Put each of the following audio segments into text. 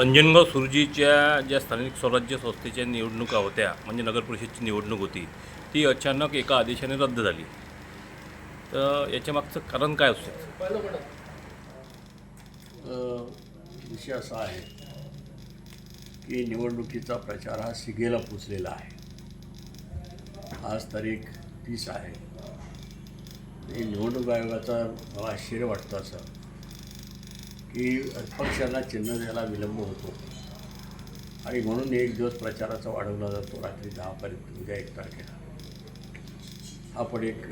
अंजनगाव सुरजीच्या ज्या स्थानिक स्वराज्य संस्थेच्या निवडणुका होत्या म्हणजे नगरपरिषदची निवडणूक होती ती अचानक एका आदेशाने रद्द झाली. तर याच्या मागचं कारण काय असू शकतं? विषय असा आहे की निवडणुकीचा प्रचार हा शिगेला पोचलेला आहे. आज तारीख तीस आहे. निवडणूक आयोगाचा मला आश्चर्य वाटतं असं. की पक्षांना चिन्ह द्यायला विलंब होतो. आणि म्हणून एक दिवस प्रचाराचा वाढवला जातो रात्री दहापर्यंत उद्या एक तारखेला. हा पण एक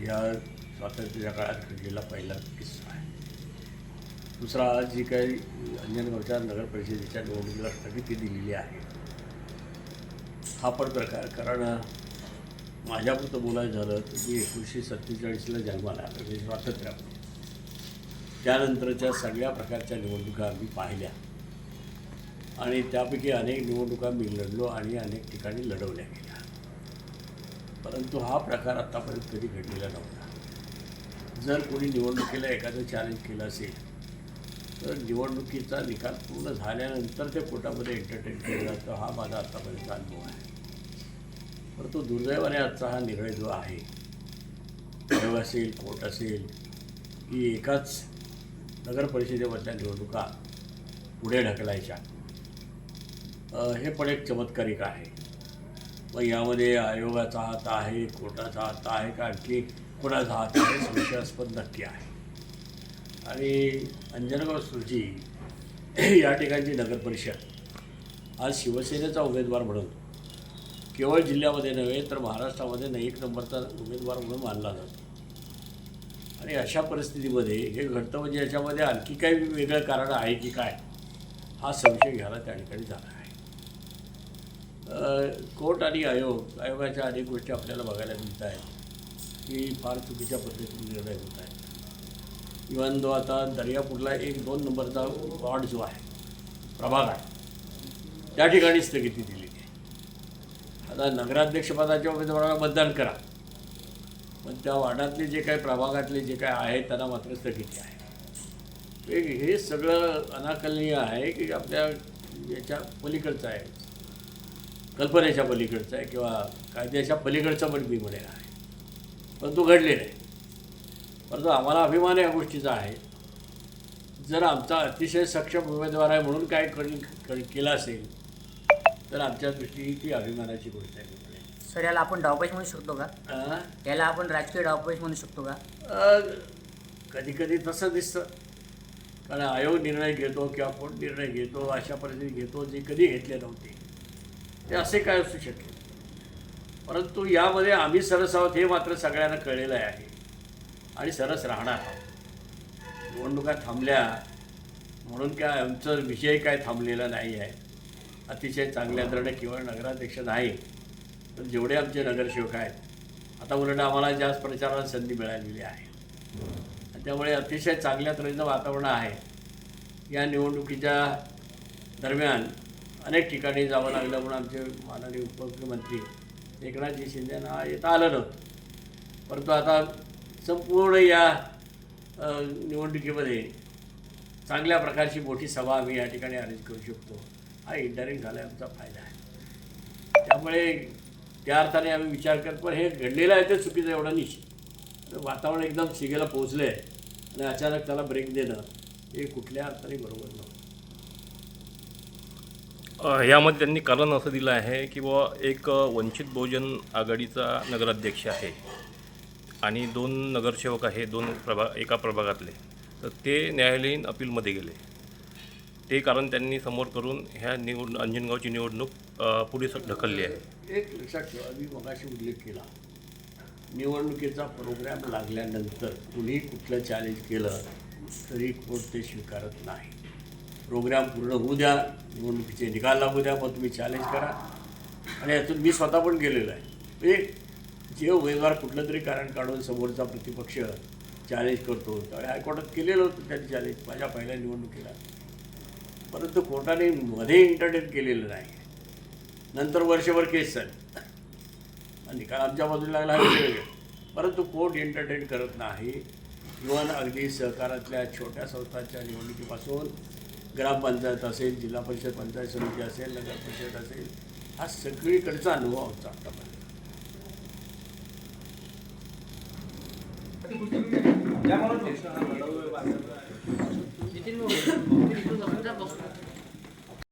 या स्वातंत्र्याच्या काळात घडलेला पहिला किस्सा आहे. दुसरा आज जी काही अंजनगावच्या नगर परिषदेच्या निवडणुकीला स्थगिती दिलेली आहे. हा पण प्रकार कारण माझ्यापुरतं बोलायचं झालं तर मी एकोणीसशे सत्तेचाळीसला जन्माला म्हणजे स्वातंत्र्यामध्ये त्यानंतरच्या सगळ्या प्रकारच्या निवडणुका आम्ही पाहिल्या. आणि त्यापैकी अनेक निवडणुका मी लढलो आणि अनेक ठिकाणी लढवल्या गेल्या. परंतु हा प्रकार आत्तापर्यंत कधी घडलेला नव्हता. जर कोणी निवडणुकीला एखादं चॅलेंज केलं असेल तर निवडणुकीचा निकाल पूर्ण झाल्यानंतर ते कोर्टामध्ये एंटरटेन केलं जातं हा माझा आत्तापर्यंत अनुभव आहे. परंतु दुर्दैवाने आजचा हा निर्णय जो आहे असेल कोर्ट असेल की एकाच नगरपरिषदेवरच्या निवडणुका पुढे ढकलायच्या. हे पण एक चमत्कारिक आहे. मग यामध्ये आयोगाचा हात आहे कोर्टाचा हात आहे का आणखी कोणाचा हात आहे संशयास्पद नक्की आहे. आणि अंजनगाव सुरजी या ठिकाणची नगरपरिषद आज शिवसेनेचा उमेदवार म्हणून केवळ जिल्ह्यामध्ये नव्हे तर महाराष्ट्रामध्ये एक नंबरचा उमेदवार म्हणून मानला जातो. आणि अशा परिस्थितीमध्ये हे घडतं म्हणजे याच्यामध्ये आणखी काही वेगळं कारण आहे की काय? हा संशय घ्यायला त्या ठिकाणी झाला आहे. कोर्ट आणि आयोग आयोगाच्या अनेक गोष्टी आपल्याला बघायला मिळत आहेत की फार चुकीच्या पद्धतीने निर्णय होत आहेत. इवन जो आता दर्यापूरला एक दोन नंबरचा वॉर्ड जो आहे प्रभाग आहे त्या ठिकाणी स्थगिती दिलेली आहे. आता नगराध्यक्षपदाच्या उमेदवाराला मतदान करा. पण त्या वार्डातले जे काही प्रभागातले जे काय आहेत त्यांना मात्र स्थगिती आहे. हे हे सगळं अनाकलनीय आहे की आपल्या याच्या पलीकडचं आहे. कल्पनेच्या पलीकडचं आहे किंवा कायद्याच्या पलीकडचं पण मी म्हणेन आहे. परंतु घडले नाही. परंतु आम्हाला अभिमान या गोष्टीचा आहे. जर आमचा अतिशय सक्षम उमेदवार आहे म्हणून काय कर कर- केलं असेल तर आमच्या दृष्टीने ती अभिमानाची गोष्ट आहे. सर याला आपण डावपेच म्हणू शकतो का? याला आपण राजकीय डावपेच म्हणू शकतो का? कधी कधी तसं दिसतं. कारण आयोग निर्णय घेतो किंवा कोण निर्णय घेतो अशा परिस्थिती घेतो जे कधी घेतले नव्हते. ते असे काय असू शकेल. परंतु यामध्ये आम्ही सरस आहोत हे मात्र सगळ्यांना कळलेलं आहे. आणि सरस राहणार आहोत. निवडणुका थांबल्या. म्हणून काय आमचं विषय काय थांबलेला नाही आहे. अतिशय चांगल्या दृढ केवळ नगराध्यक्ष नाही. तर जेवढे आमचे नगरसेवक आहेत आता उलट आम्हाला जास्त प्रचाराला संधी मिळालेली आहे. आणि त्यामुळे अतिशय चांगल्या तऱ्हेचं वातावरण आहे. या निवडणुकीच्या दरम्यान अनेक ठिकाणी जावं लागलं म्हणून आमचे माननीय उपमुख्यमंत्री एकनाथजी शिंदेना येता आलं नव्हतं. परंतु आता संपूर्ण या निवडणुकीमध्ये चांगल्या प्रकारची मोठी सभा आम्ही या ठिकाणी अरेंज करू शकतो. हा इंडायरेक्ट झाला आमचा फायदा आहे. त्यामुळे त्या अर्थाने आम्ही विचार करत पण हे घडलेलं आहे ते चुकीचं एवढं निश्चित. तर वातावरण एकदम शिगेला पोहोचलं आहे आणि अचानक त्याला ब्रेक देणं हे कुठल्या अर्थाने बरोबर नव्हतं. यामध्ये त्यांनी कारण असं दिलं आहे की बुवा एक वंचित बहुजन आघाडीचा नगराध्यक्ष आहे आणि दोन नगरसेवक आहे दोन प्रभा एका प्रभागातले. तर ते न्यायालयीन अपीलमध्ये गेले. ते कारण त्यांनी समोर करून ह्या निवड अंजनगावची निवडणूक पुढे ढकलली आहे. एक लक्षात ठेवा मी मगाशी उल्लेख केला. निवडणुकीचा प्रोग्राम लागल्यानंतर कुणी कुठलं चॅलेंज केलं तरी कोर्ट ते स्वीकारत नाही. प्रोग्राम पूर्ण होऊ द्या निवडणुकीचे निकाल लागू द्या मग तुम्ही चॅलेंज करा. आणि यातून मी स्वतः पण गेलेलो आहे. म्हणजे जे उमेदवार कुठलं तरी कारण काढून समोरचा प्रतिपक्ष चॅलेंज करतो त्यावेळी हायकोर्टात केलेलं होतं त्यांनी चॅलेंज माझ्या पहिल्या निवडणुकीला. परंतु कोर्टाने मध्ये इंटरटेन केलेलं नाही. नंतर वर्षभर केस झाली. आणि निकाल आमच्या बाजूला लागला वेगळा. परंतु कोर्ट एंटरटेन करत नाही. इव्हन अगदी सहकारातल्या छोट्या संस्थांच्या निवडणुकीपासून ग्रामपंचायत असेल जिल्हा परिषद पंचायत समिती असेल नगर परिषद असेल हा सगळीकडचा अनुभव आमचा आतापर्यंत.